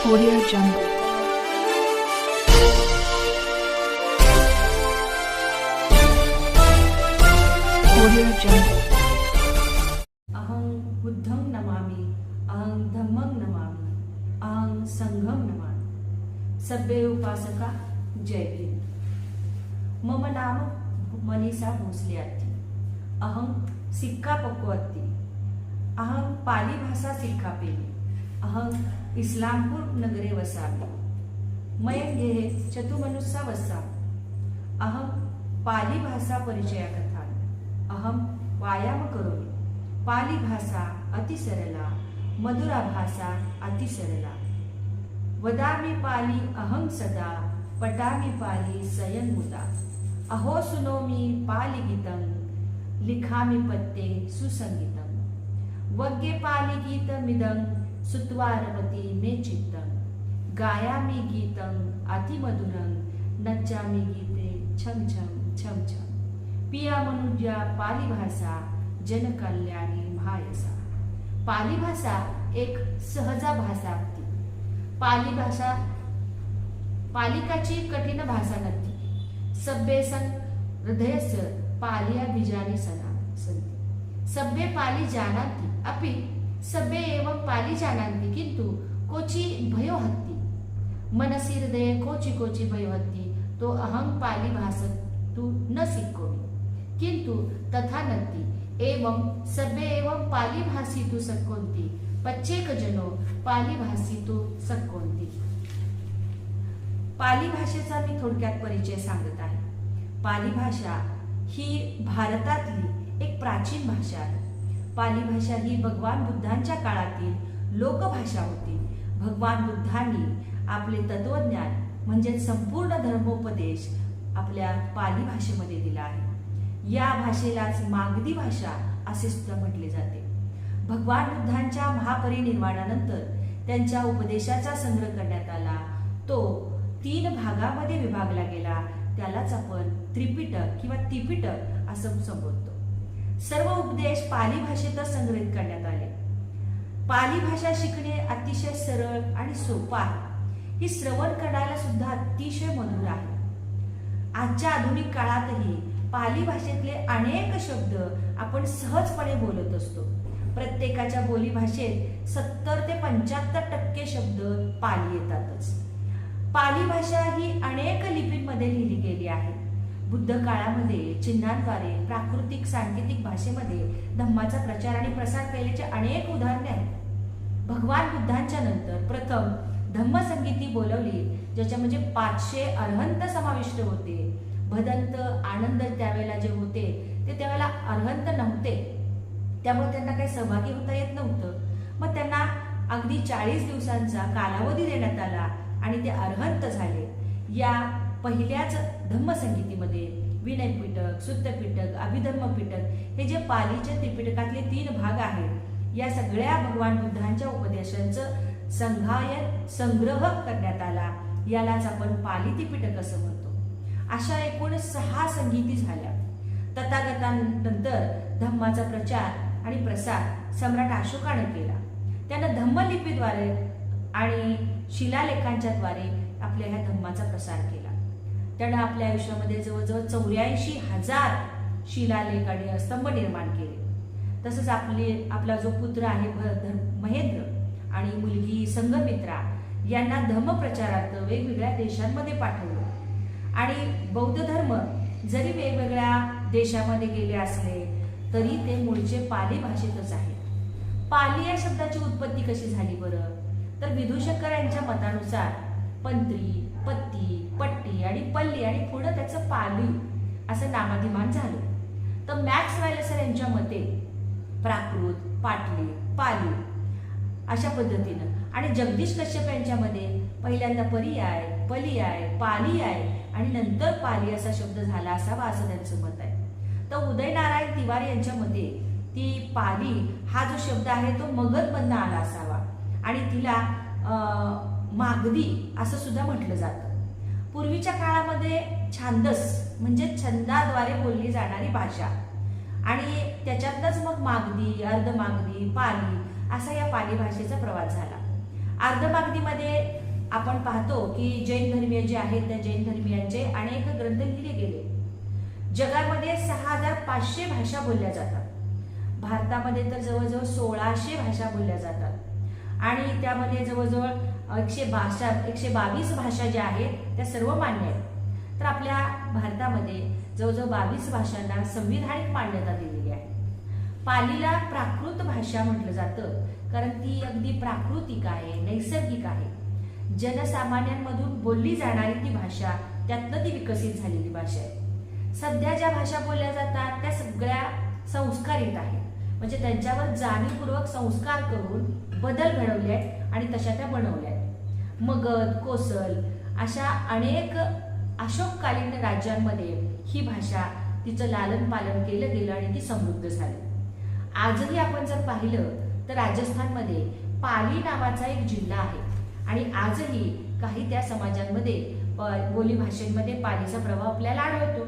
Audio Jungle. Audio Jungle. अहं बुद्धं उपासका, जय भीम। मम नाम मनीषा भोसले अस्ति। अहं सिक्का पक्को अस्ति पाली भाषा सिक्खापेमि अहं इस्लामपूर नगरे वसामि मयं गेहे चतुमनुस्सा वसामि अहं पाली भाषा परिचय कथामि अहं व्यायाम करोमि पाली भाषा अति सरला मधुरा भाषा अति सरला। वदामि पाली अहं सदा पठामि पाली स्वयं मुदा। अहो सुनोमि पाली गीतं लिखामि पत्ते सुसंगीतं। वग्गे पाली गीतमिदं सुत्वारवती मे चित्तं। गायामि गीतं अतिमधुरं नच्चामि गीते छम छम छम छम पिया मनुज्या पालीभाषा जनकल्याणी भायसा। पाली भाषा एक सहजा भाषा होती। पाली भाषा पालिकाची कठीण भाषा नव्हती। सभ्य सन हृदयस पालिया बीजानी सना सन्ति सभ्य पाली जानाती अपि सभ्य एवं पाली जानाति किंतु कोची भयो हत्ति। मनसि हृदये कोची कोची भयो हत्ति तो अहं पाली भाषा न सिक्कोमि। किंतु तथा नत्ति एवं सभ्य एवं पाली भाषी तू प्रत्येकजनो पच्चेक जनो पाली भाषी तू पाली भाषेचा मी थोडक्यात परिचय सांगत आहे। पाली भाषा ही भारतातली एक प्राचीन भाषा आहे। पाली भाषा ही भगवान बुद्धांच्या काळातील लोकभाषा होती. भगवान बुद्धांनी आपले तत्वज्ञान म्हणजे संपूर्ण धर्मोपदेश आपल्या पाली भाषेमध्ये दिला आहे. या भाषेलाच मागधी भाषा असे सुद्धा म्हटले जाते. भगवान बुद्धांच्या महापरिनिर्वाणानंतर त्यांच्या उपदेशाचा संग्रह करण्यात आला. तो तीन भागामध्ये विभागला गेला. त्यालाच आपण त्रिपिटक किंवा तिपिटक असं संबोधतो सर्व उपदेश पाली भाषेतच संग्रहित करण्यात आले. पाली भाषा शिकणे अतिशय सरळ आणि सोपं आहे. ही श्रवण करायला सुद्धा अतिशय मधुर आहे. आजच्या आधुनिक काळातही पाली भाषेतले अनेक शब्द आपण सहजपणे बोलत असतो. प्रत्येकाच्या बोली भाषेत सत्तर ते पंच्याहत्तर टक्के शब्द पाली येतातच. पाली भाषा ही अनेक लिपींमध्ये लिहिली गेली आहे. बुद्ध काळामध्ये चिन्हांद्वारे प्राकृतिक सांकेतिक भाषेमध्ये धम्माचा प्रचार आणि प्रसार केल्याचे अनेक उदाहरणे आहेत. भगवान बुद्धांच्या नंतर प्रथम धम्मसंगीती बोलवली ज्याच्या म्हणजे पाचशे अर्हंत समाविष्ट होते. भदंत आनंद त्यावेळेला जे होते ते त्यावेळेला अर्हंत नव्हते. त्यामुळे त्यांना काही सहभागी होता येत नव्हतं. मग त्यांना अगदी चाळीस दिवसांचा कालावधी देण्यात आला आणि ते अर्हंत झाले. या पहिल्याच धम्मसंगीतीमध्ये विनय पिटक सुत्तपिटक अभिधर्म पिटक हे जे पालीच्या त्रिपिटकातले तीन भाग आहेत या सगळ्या भगवान बुद्धांच्या उपदेशांचं संघायन संग्रह करण्यात आला. यालाच आपण पाली त्रिपिटक असं म्हणतो. अशा एकूण सहा संगीती झाल्या. तथागतानंतर धम्माचा प्रचार आणि प्रसार सम्राट अशोकाने केला. त्यानं धम्मलिपीद्वारे आणि शिलालेखांच्याद्वारे आपल्या ह्या धम्माचा प्रसार केला. त्यानं आपल्या आयुष्यामध्ये जवळजवळ चौऱ्याऐंशी हजार शिलालेख आणि स्तंभ निर्माण केले. तसंच आपले आपला जो पुत्र आहे धर्म- महेंद्र आणि मुलगी संघमित्रा यांना धम्मप्रचारार्थ वेगवेगळ्या देशांमध्ये पाठवलं. आणि बौद्ध धर्म जरी वेगवेगळ्या देशामध्ये गेले असले तरी ते मूळचे पाली भाषेतच आहेत. पाली या शब्दाची उत्पत्ती कशी झाली बरं? तर विधुशंकर यांच्या मतानुसार पंत्री पत्ती पट्टी आणि पल्ली आणि पुढं त्याचं पाली असं नामाधिमान झालं. तर मॅक्स वायलसर यांच्या मते प्राकृत पाटली पाली अशा पद्धतीनं. आणि जगदीश कश्यप यांच्यामध्ये पहिल्यांदा पर्याय पलियाय पालियाय आणि नंतर पाली असा शब्द झाला असावा असं त्यांचं मत आहे. तर उदयनारायण तिवारी यांच्या मते ती पाली हा जो शब्द आहे तो मगधमधनं आला असावा. आणि तिला मागदी असं सुद्धा म्हटलं जातं. पूर्वीच्या काळामध्ये छांदस म्हणजे छंदाद्वारे बोलली जाणारी भाषा. आणि त्याच्यातनंच मग मागधी अर्धमागधी पाली असा या पाली भाषेचा प्रवास झाला. अर्धमागधीमध्ये आपण पाहतो की जैन धर्मीय जे आहेत त्या जैन धर्मियांचे अनेक ग्रंथ लिहिले गेले. जगामध्ये सहा हजार पाचशे भाषा बोलल्या जातात. भारतामध्ये तर जवळजवळ सोळाशे भाषा बोलल्या जातात. आणि त्यामध्ये जवळजवळ एकशे भाषा एकशे बावीस भाषा ज्या आहेत त्या सर्व मान्य आहेत. तर आपल्या भारतामध्ये जवळजवळ बावीस भाषांना संविधानिक मान्यता दिलेली आहे. पालीला प्राकृत भाषा म्हटलं जातं कारण ती अगदी प्राकृतिक आहे नैसर्गिक आहे. जनसामान्यांमधून बोलली जाणारी ती भाषा त्यातनं ती विकसित झालेली भाषा आहे. सध्या ज्या भाषा बोलल्या जातात त्या सगळ्या संस्कारित आहेत. म्हणजे त्यांच्यावर जाणीवपूर्वक संस्कार करून बदल घडवले आहेत आणि तशा त्या बनवल्या आहेत. मगध कोसल अशा अनेक अशोककालीन राज्यांमध्ये ही भाषा तिचं लालन पालन केलं गेलं आणि ती समृद्ध झाली. आजही आपण जर पाहिलं तर राजस्थानमध्ये पाली नावाचा एक जिल्हा आहे आणि आजही काही त्या समाजांमध्ये प- बोली भाषेमध्ये पालीचा प्रभाव आपल्याला आढळतो.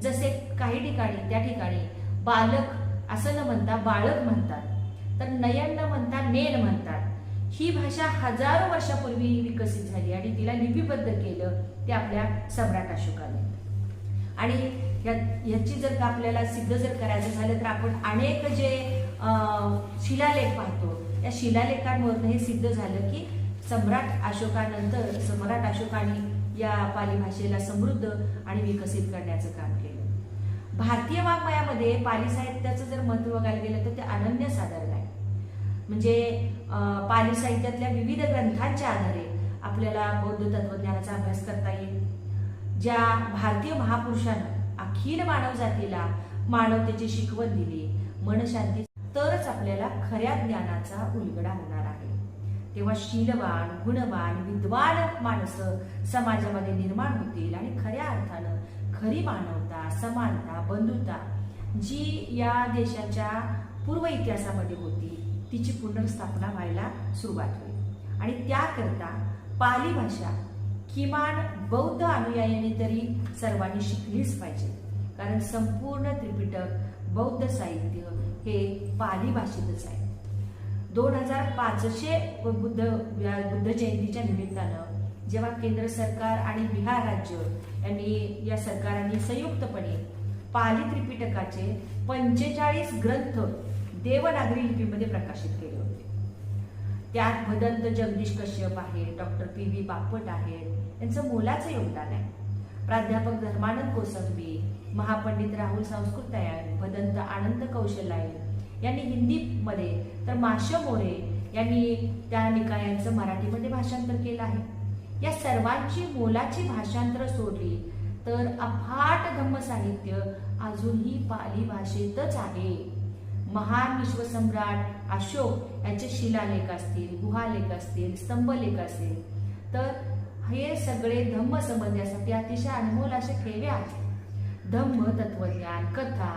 जसे काही ठिकाणी त्या ठिकाणी बालक असं न म्हणता बाळक म्हणतात तर नयन न म्हणता नेन म्हणतात. ही भाषा हजारो वर्षापूर्वी विकसित झाली आणि तिला लिपिबद्ध केलं ते आपल्या सम्राट अशोकाने. आणि ह्याची जर का आपल्याला सिद्ध जर करायचं झालं तर आपण अनेक जे शिलालेख पाहतो या शिलालेखांवरून हे सिद्ध झालं की सम्राट अशोकानंतर सम्राट अशोकाने या पाली भाषेला समृद्ध आणि विकसित करण्याचं काम केलं. भारतीय वाङ्मयामध्ये पाली साहित्याचं जर महत्त्व बघायला गेलं तर ते अनन्य साधारण आहे. म्हणजे पाली साहित्यातल्या विविध ग्रंथांच्या आधारे आपल्याला बौद्ध तत्वज्ञानाचा अभ्यास करता येईल. ज्या भारतीय महापुरुषानं अखिल मानव जातीला मानवतेची शिकवण दिली मनशांती तरच आपल्याला खऱ्या ज्ञानाचा उलगडा होणार आहे. तेव्हा शीलवान गुणवान विद्वान माणसं समाजामध्ये निर्माण होतील आणि खऱ्या अर्थानं खरी मानवता समानता बंधुता जी या देशाच्या पूर्व इतिहासामध्ये होती तिची पुनर्स्थापना व्हायला सुरुवात होईल. आणि त्याकरता पाली भाषा किमान बौद्ध अनुयायांनी तरी सर्वांनी शिकलीच पाहिजे. कारण संपूर्ण त्रिपिटक बौद्ध साहित्य हे पाली भाषेतच आहे. दोन हजार पाचशे बुद्ध बुद्ध जयंतीच्या निमित्तानं जेव्हा केंद्र सरकार आणि बिहार राज्य यांनी या सरकारांनी संयुक्तपणे पाली त्रिपिटकाचे पंचेचाळीस ग्रंथ देवनागरी लिपीमध्ये प्रकाशित केले होते. त्यात भदंत जगदीश कश्यप आहे डॉक्टर पी व्ही बापट आहेत यांचं मोलाचं योगदान आहे. प्राध्यापक धर्मानंद कोसंबी महापंडित राहुल संस्कृतयायन भदंत आनंद कौशलायन यांनी हिंदीमध्ये तर माश मोरे यांनी त्या निकायांचं मराठीमध्ये भाषांतर केलं आहे. या सर्वांची मोलाची भाषांतर सोडली तर अफाट धम्मसाहित्य अजूनही पाली भाषेतच आहे. महान विश्वसम्राट अशोक यांचे शिलालेख असतील गुहालेख असतील स्तंभलेख असतील तर हे सगळे धम्म समजण्यासाठी अतिशय अनमोल असे ठेवे आहेत. धम्म तत्वज्ञान कथा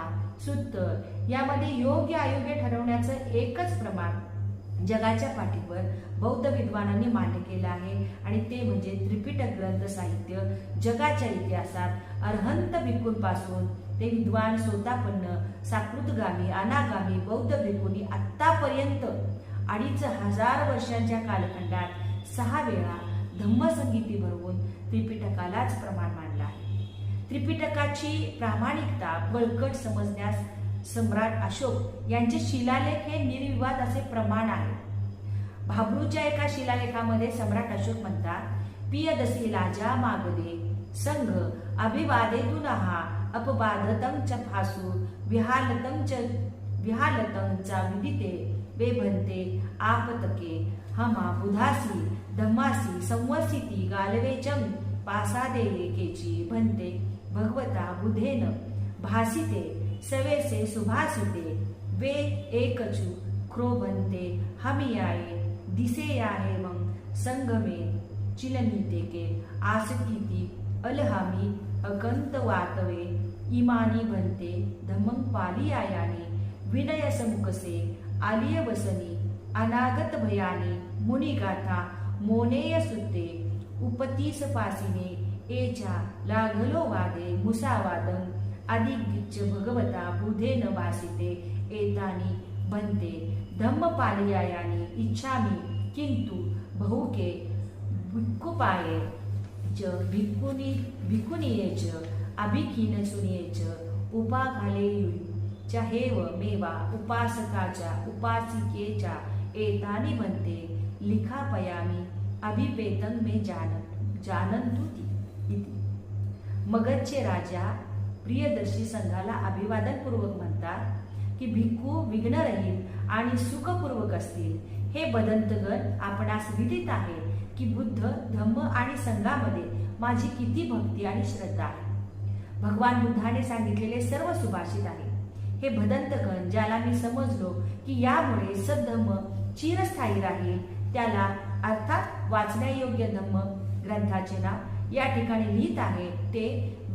सूत्र यामध्ये योग्य अयोग्य ठरवण्याचं एकच प्रमाण जगाच्या पाठीवर बौद्ध विद्वानांनी मान्य केलं आहे. आणि ते म्हणजे त्रिपिटक ग्रंथ साहित्य जगाच्या इतिहासात अर्हंत विकूरपासून ते विद्वान सोतापन्न साकृतगामी अनागामी बौद्ध भिक्खूंनी आत्तापर्यंत अडीच हजार वर्षांच्या कालखंडात सहा वेळा धम्मसंगीती भरवून त्रिपिटकालाच प्रमाण मानला आहे. त्रिपिटकाची प्रामाणिकता बळकट समजण्यास सम्राट अशोक यांचे शिलालेख हे निर्विवाद असे प्रमाण आहे. भाबरूच्या एका शिलालेखामध्ये सम्राट अशोक म्हणतात पियदसी लाजा मागदे संघ अभिवादेतून हा अपबाधतं च फासु विहालतं च विहालतं च विदिते वेभन्ते आपतके हमा बुधासी धम्मासी संवसिती गालवेचम पासादे केची भन्ते भगवता बुधेन भासिते सवेसे सुभासिते वे एकचु क्रोभन्ते हमियाये दिसेयाहे मग संगमे चिलनीते के आसकीती अलहामी अगंत वातवे इमानी बनते धमंग पाली आयाने विनय समुकसे आलिय वसनी अनागत भयाने मुनिगाथा मोनेय सुते उपतीस पासिने एचा लागलो वादे मुसावादन अधिक भगवता बुधेन भासिते एतानी बनते धम्म पालयायानी इच्छामी किंतु बहुके भिक्खुपाये च भिक्खुनी भिक्खुनीये च अभिखीन सुनिये च उपाघालेयुई च हेव मेवा उपासकाच्या उपासिकेच्या एतानी बनते लिखापयामी अभिपेतन मे जान जानंतु ती मगधचे राजा प्रियदर्शी संघाला अभिवादनपूर्वक म्हणतात की भिक्खू विघ्नरहित आणि सुखपूर्वक असतील हे बदंतगण आपणास विदित आहे की बुद्ध धम्म आणि संघामध्ये माझी किती भक्ती आणि श्रद्धा आहे. भगवान बुद्धाने सांगितलेले सर्व सुभाषित आहे. हे भदंतकण ज्याला मी समजलो की यामुळे सद्धम्म चिरस्थायी राहील त्याला अर्थात वाचण्यायोग्य धम्म ग्रंथाचे नाव या ठिकाणी लिहित आहे ते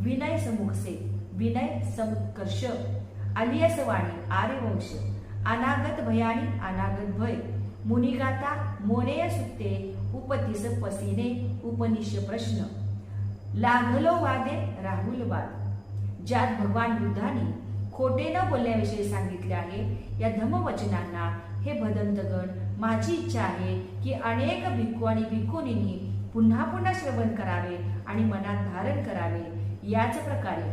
विनय समुखसे विनय समुत्कर्ष अलियसवाणी आर्यवंश अनागत भयानी अनागत भय मुनिगाता मोनेय सुत्ते उपतिस पसीने उपनिष प्रश्न लागलो वादे राहुल वाद. ज्यात भगवान बुद्धाने खोटे न बोलण्याविषयी सांगितले आहे या धमवचनांना हे भदंतगण माझी इच्छा आहे की अनेक भिक्खू आणि भिक्खुनींनी पुन्हा पुन्हा श्रवण करावे आणि मनात धारण करावे याच प्रकारे.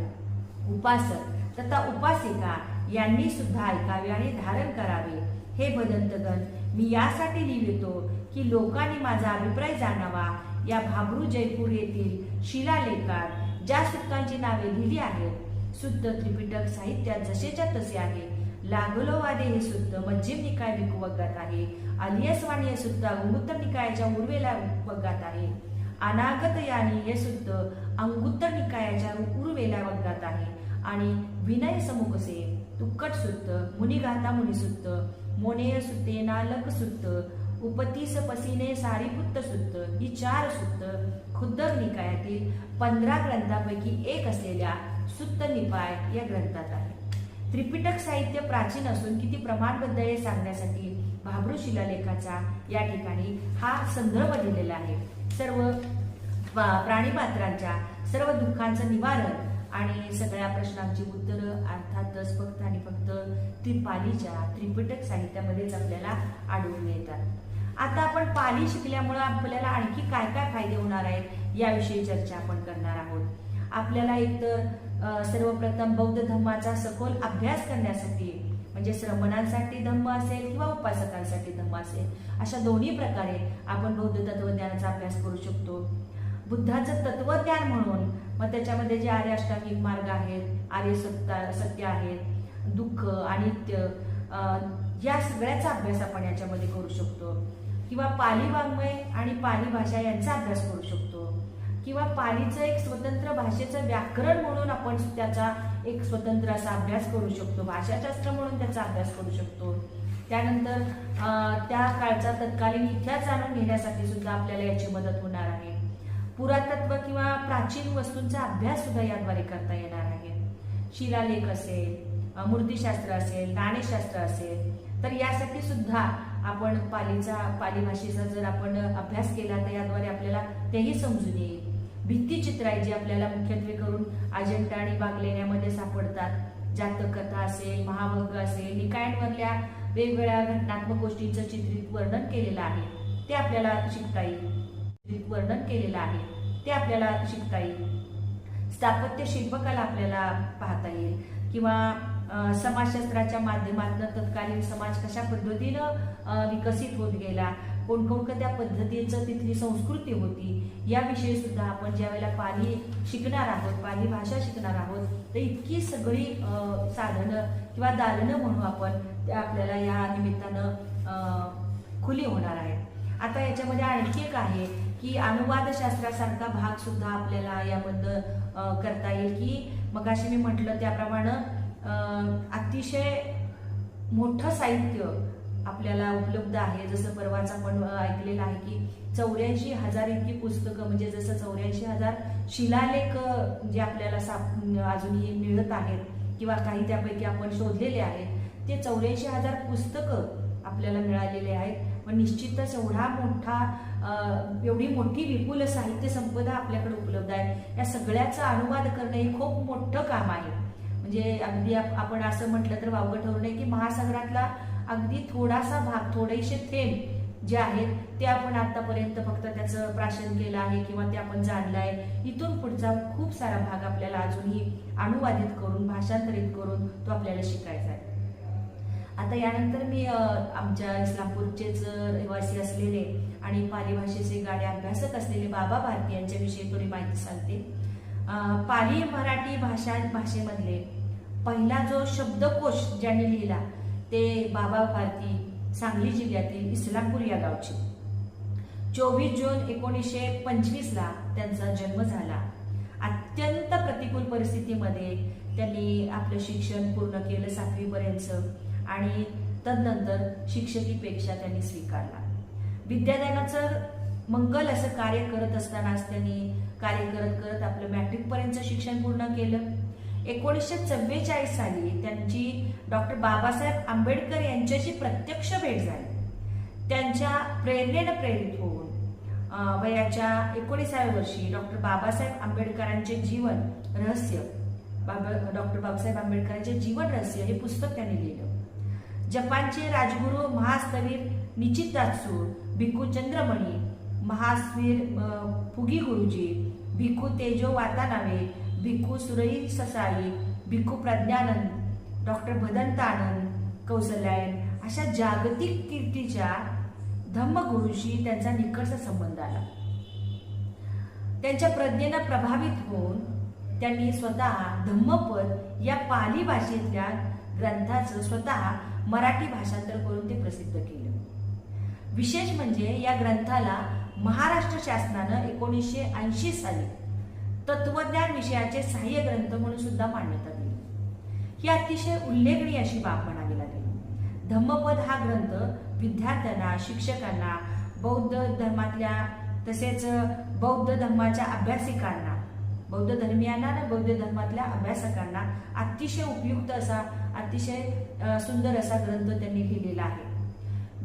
उपासक तथा उपासिका यांनी सुद्धा ऐकावे आणि धारण करावे. हे भदंतगण मी यासाठी लिहितो की लोकांनी माझा अभिप्राय जाणावा या भाबरू जयपूर येथील शिलालेखात ज्या सुत्तांची नावे लिहिली आहेत शुद्ध त्रिपिटक साहित्यात जसेच्या तसे आहे. लागलोवादे हे शुद्ध मध्यम निकाय भिक्खू आहे. अलियसवाणी हे सुद्धा अंगुत्तर निकायाच्या उर्वेला वर्गात आहे. अनागत यानी हे सुद्ध अंगुत्तर निकायाच्या उर्वेला वर्गात आहे. आणि विनय समुखसे तुक्कट सुत्त मुनिगाता मुनिसुत्त मोनेय सुत्ते नालक सुत्त उपतीस पसीने सारीपुत्त सुत्त ही चार सुत्त खुद्दक निकायातील पंधरा ग्रंथापैकी एक असलेल्या सुत्त निपाय या ग्रंथात आहे. त्रिपिटक साहित्य प्राचीन असून किती प्रमाणबद्ध हे सांगण्यासाठी भाबरू शिलालेखाचा या ठिकाणी हा संदर्भ दिलेला आहे. सर्व प्राणीमात्रांच्या सर्व दुःखांचं निवारण आणि सगळ्या प्रश्नांची उत्तरं अर्थातच फक्त आणि फक्त त्रिपालीच्या त्रिपिटक साहित्यामध्येच आपल्याला आढळून येतात. आता आपण पाली शिकल्यामुळे आपल्याला आणखी काय काय फायदे होणार आहेत याविषयी चर्चा आपण करणार आहोत. आपल्याला एकतर सर्वप्रथम बौद्ध धम्माचा सखोल अभ्यास करण्यासाठी म्हणजे श्रमणांसाठी धम्म असेल किंवा उपासकांसाठी धम्म असेल अशा दोन्ही प्रकारे आपण बौद्ध तत्वज्ञानाचा अभ्यास करू शकतो. बुद्धाचं तत्वज्ञान म्हणून मग त्याच्यामध्ये जे आर्य अष्टांगिक मार्ग आहेत आर्य सत्ता सत्य आहेत दुःख अनित्य या सगळ्याचा अभ्यास आपण याच्यामध्ये करू शकतो. किंवा पाली वाङ्मय आणि पाली भाषा यांचा अभ्यास करू शकतो. किंवा पालीचं एक स्वतंत्र भाषेचं व्याकरण म्हणून आपण त्याचा एक स्वतंत्र असा अभ्यास करू शकतो. भाषाशास्त्र म्हणून त्याचा अभ्यास करू शकतो. त्यानंतर त्या काळचा तत्कालीन इतिहास जाणून घेण्यासाठी सुद्धा आपल्याला याची मदत होणार आहे. पुरातत्व किंवा प्राचीन वस्तूंचा अभ्यास सुद्धा याद्वारे करता येणार आहे. शिलालेख असेल मूर्तीशास्त्र असेल नाणेशास्त्र असेल तर यासाठी सुद्धा आपण पालीचा पाली भाषेचा जर आपण अभ्यास केला तर याद्वारे आपल्याला तेही समजून येईल. भित्तीचित्र आहे जी आपल्याला मुख्यत्वे करून अजंठा आणि बागलेण्यामध्ये सापडतात. जातकथा असेल महाभंग असेल निकायांवरल्या वेगवेगळ्या घटनात्मक गोष्टींचं चित्रित वर्णन केलेलं आहे. ते आपल्याला शिकता येईल. चित्रित वर्णन केलेलं आहे. ते आपल्याला शिकता येईल. स्थापत्य शिल्पकला आपल्याला पाहता येईल. किंवा समाजशास्त्राच्या माध्यमातून तत्कालीन समाज कशा पद्धतीनं विकसित होत गेला कोणकोणत्या पद्धतीचं तिथली संस्कृती होती याविषयी सुद्धा आपण ज्या वेळेला पाली शिकणार आहोत पाली भाषा शिकणार आहोत तर इतकी सगळी साधनं किंवा दालनं म्हणू आपण त्या आपल्याला या निमित्तानं खुली होणार आहेत. आता याच्यामध्ये आणखी एक आहे की अनुवादशास्त्रासारखा भाग सुद्धा आपल्याला याबद्दल करता येईल की मग अशी मी म्हटलं त्याप्रमाणे अतिशय मोठं साहित्य आपल्याला उपलब्ध आहे. जसं परवाच आपण ऐकलेलं आहे की चौऱ्याऐंशी हजार इतकी पुस्तकं म्हणजे जसं चौऱ्याऐंशी हजार शिलालेख जे आपल्याला साप अजूनही मिळत आहेत किंवा काही त्यापैकी आपण शोधलेले आहेत ते चौऱ्याऐंशी हजार पुस्तकं आपल्याला मिळालेले आहेत. पण निश्चितच एवढा मोठा एवढी मोठी विपुल साहित्य संपदा आपल्याकडे उपलब्ध आहे. या सगळ्याचा अनुवाद करणं हे खूप मोठं काम आहे. म्हणजे अगदी आपण असं म्हटलं तर वावगं ठरू नये की महासागरातला अगदी थोडासा भाग थोडेसे थेंब जे आहेत ते आपण आतापर्यंत फक्त त्याचं प्राशन केलं आहे किंवा ते आपण जाणलं आहे. इथून पुढचा खूप सारा भाग आपल्याला अजूनही अनुवादित करून भाषांतरित करून तो आपल्याला शिकायचा आहे. आता यानंतर मी आमच्या इस्लामपूरचेच रहिवासी असलेले आणि पाली भाषेचे गाडे अभ्यासक असलेले बाबा भारती यांच्याविषयी थोडी माहिती सांगते. पाली मराठी भाषा भाषेमधले पहिला जो शब्दकोश ज्यांनी लिहिला ते बाबा भारती सांगली जिल्ह्यातील इस्लामपूर या गावचे. चोवीस जून एकोणीसशे पंचवीसला त्यांचा जन्म झाला. अत्यंत प्रतिकूल परिस्थितीमध्ये त्यांनी आपलं शिक्षण पूर्ण केलं सातवीपर्यंत आणि तदनंतर शिक्षकीपेक्षा त्यांनी स्वीकारला. विद्यादानाचं मंगल असं कार्य करत असतानाच त्यांनी कार्य करत करत आपलं मॅट्रिकपर्यंत शिक्षण पूर्ण केलं. एकोणीसशे चव्वेचाळीस साली त्यांची डॉक्टर बाबासाहेब आंबेडकर यांच्याशी प्रत्यक्ष भेट झाली. त्यांच्या प्रेरणेनं प्रेरित होऊन वयाच्या एकोणीसाव्या वर्षी डॉक्टर बाबासाहेब आंबेडकरांचे जीवन रहस्य बाबा डॉक्टर बाबासाहेब आंबेडकरांचे जीवन रहस्य हे पुस्तक त्यांनी लिहिलं. जपानचे राजगुरू महास्तवीर निचित दात्सू भिक्खू चंद्रमणी महास्वीर फुगी गुरुजी भिक्खू तेजो वातानावे भिक्खू सुरई ससाई भिक्खू प्रज्ञानंद डॉक्टर भदंतानंद कौसल्यायन अशा जागतिक कीर्तीच्या धम्मगुरूशी त्यांचा निकटचा संबंध आला. त्यांच्या प्रज्ञेनं प्रभावित होऊन त्यांनी स्वतः धम्मपद या पाली भाषेतल्या ग्रंथाचं स्वतः मराठी भाषांतर करून ते प्रसिद्ध केलं. विशेष म्हणजे या ग्रंथाला महाराष्ट्र शासनानं एकोणीसशे ऐंशी साली तत्वज्ञान विषयाचे सहाय्य ग्रंथ म्हणून सुद्धा मान्यता दिली ही अतिशय उल्लेखनीय अशी बाब म्हणावी लागेल. धम्मपद हा ग्रंथ विद्यार्थ्यांना शिक्षकांना बौद्ध धर्मातल्या तसेच बौद्ध धर्माच्या अभ्यासिकांना बौद्ध धर्मियांना आणि बौद्ध धर्मातल्या अभ्यासकांना अतिशय उपयुक्त असा अतिशय सुंदर असा ग्रंथ त्यांनी लिहिलेला आहे.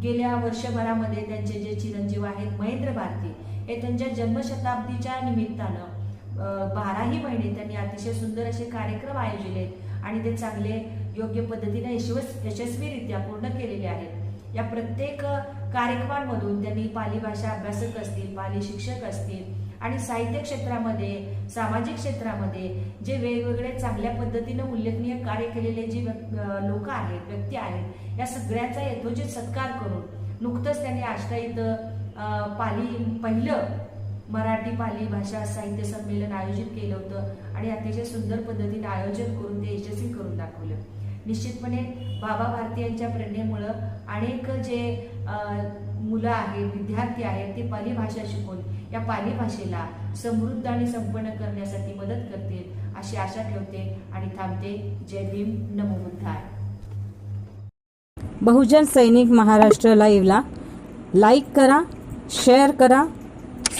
गेल्या वर्षभरामध्ये त्यांचे जे चिरंजीव आहेत महेंद्र भारती हे त्यांच्या जन्मशताब्दीच्या निमित्तानं बाराही महिने त्यांनी अतिशय सुंदर असे कार्यक्रम आयोजिले आणि ते चांगले योग्य पद्धतीने यशस्व यशस्वीरित्या पूर्ण केलेले आहेत. या प्रत्येक कार्यक्रमांमधून त्यांनी पाली भाषा अभ्यासक असतील पाली शिक्षक असतील आणि साहित्य क्षेत्रामध्ये सामाजिक क्षेत्रामध्ये जे वेगवेगळे चांगल्या पद्धतीनं उल्लेखनीय कार्य केलेले जे लोक आहेत व्यक्ती आहेत या सगळ्यांचा यथोचित सत्कार करून नुकतंच त्यांनी आष्टा इथं पाली पहिलं मराठी पाली भाषा साहित्य संमेलन आयोजित केलं होतं आणि अतिशय सुंदर पद्धतीने आयोजन करून ते यशस्वी करून दाखवलं. निश्चितपणे बाबा भारती यांच्या प्रेरणेमुळं अनेक जे मुलं आहेत विद्यार्थी आहेत ते पाली भाषा शिकून या पाली भाषेला समृद्ध आणि संपन्न करण्यासाठी मदत करतील अशी आशा ठेवते आणि थांबते. जय भीम. नमो बुद्धाय. बहुजन सैनिक महाराष्ट्र लाईव्हला लाईक करा शेअर करा